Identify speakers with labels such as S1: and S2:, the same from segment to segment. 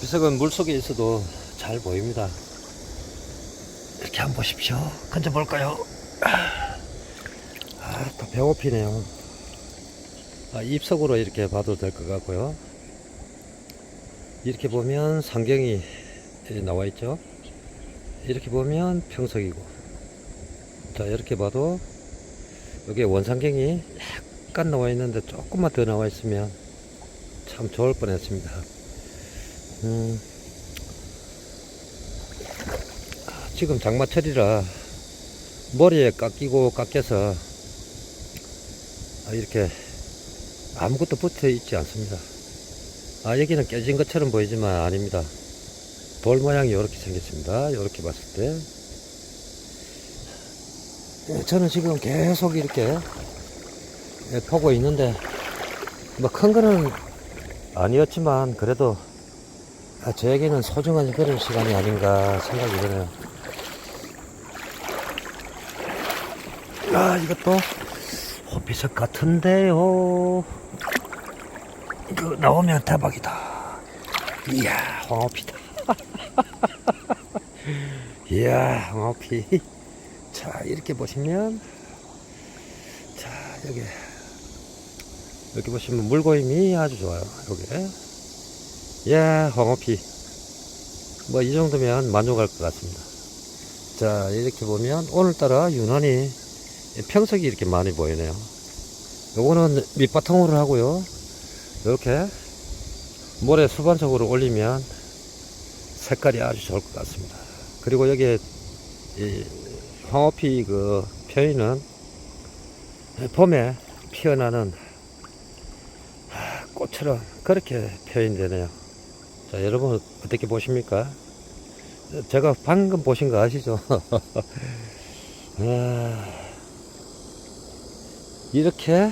S1: 호피석은 물속에 있어도 잘 보입니다. 이렇게 한번 보십시오. 건져볼까요? 아, 또 배고프네요. 아, 입속으로 이렇게 봐도 될 것 같고요. 이렇게 보면 상경이 나와 있죠. 이렇게 보면 평석이고. 자, 이렇게 봐도 여기 원상경이 약간 나와 있는데 조금만 더 나와 있으면 참 좋을 뻔 했습니다. 음, 지금 장마철이라 머리에 깎이고 깎여서 아, 이렇게 아무것도 붙어 있지 않습니다. 아, 여기는 깨진 것처럼 보이지만 아닙니다. 돌 모양이 이렇게 생겼습니다. 이렇게 봤을 때. 예, 저는 지금 계속 이렇게 예, 보고 있는데, 뭐 큰 거는 아니었지만, 그래도 아, 저에게는 소중한 그런 시간이 아닌가 생각이 드네요. 아, 이것도 호피석 같은데요. 그 나오면 대박이다. 이야, 황호피다. 이야, 황호피. 자, 이렇게 보시면, 자, 여기, 여기 보시면 물고임이 아주 좋아요. 여기. 이야, 황호피. 뭐, 이 정도면 만족할 것 같습니다. 자, 이렇게 보면, 오늘따라 유난히 평석이 이렇게 많이 보이네요. 요거는 밑바탕으로 하고요. 이렇게 모래 수반석으로 올리면 색깔이 아주 좋을 것 같습니다. 그리고 여기에 이 황호피 그 표현은 봄에 피어나는 꽃처럼 그렇게 표현되네요. 자, 여러분 어떻게 보십니까? 제가 방금 보신 거 아시죠? 아, 이렇게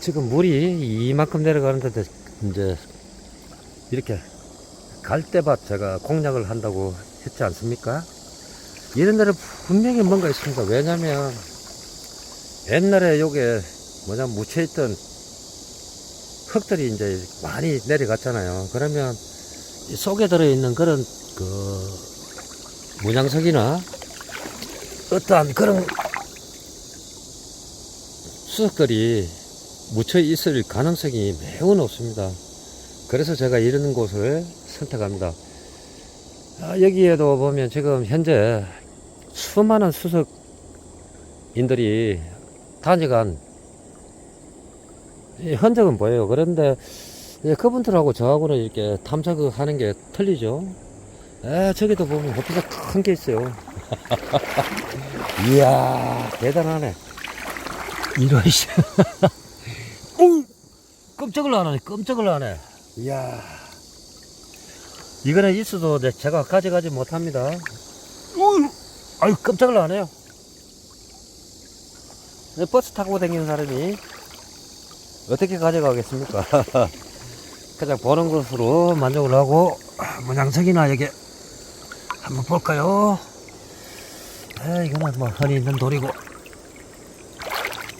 S1: 지금 물이 이만큼 내려가는데 이제 이렇게 갈대밭 제가 공략을 한다고 했지 않습니까? 이런 데는 분명히 뭔가 있습니다. 왜냐면 옛날에 요게 뭐냐 묻혀있던 흙들이 이제 많이 내려갔잖아요. 그러면 이 속에 들어있는 그런 그 문양석이나 어떠한 그런 수석들이 묻혀 있을 가능성이 매우 높습니다. 그래서 제가 이런 곳을 선택합니다. 아, 여기에도 보면 지금 현재 수많은 수석인들이 단지간 이 흔적은 보여요. 그런데 예, 그분들하고 저하고는 이렇게 탐색을 하는 게 틀리죠. 에, 저기도 보면 호피가 큰 게 있어요. 이야, 대단하네. 씨. 오! 깜짝을 안 하네, 깜짝을 안 해. 이야. 이거는 있어도 내- 제가 가져가지 못합니다. 오! 아유, 깜짝을 안 해요. 네, 버스 타고 다니는 사람이 어떻게 가져가겠습니까? 그냥 보는 것으로 만족을 하고, 문양석이나 여기 한번 볼까요? 아, 이거는 뭐 흔히 있는 돌이고,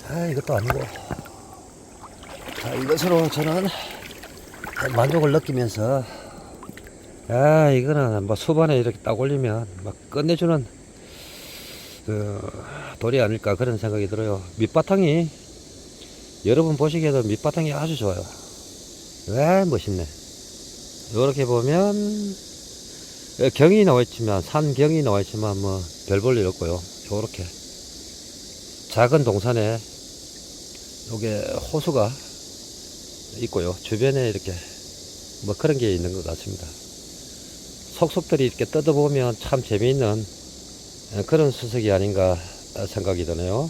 S1: 아, 이것도 아니고. 자, 이것으로 저는 만족을 느끼면서, 아, 이거는 뭐 수반에 이렇게 딱 올리면 막 끝내주는 그 돌이 아닐까 그런 생각이 들어요. 밑바탕이 여러분 보시기에도 밑바탕이 아주 좋아요. 왜 멋있네. 이렇게 보면 어, 경이 나와 있지만 산경이 나와 있지만 뭐 별 볼 일 없고요. 요렇게 작은 동산에 요게 호수가 있고요. 주변에 이렇게 뭐 그런 게 있는 것 같습니다. 속속들이 이렇게 뜯어보면 참 재미있는 어, 그런 수색이 아닌가 생각이 드네요.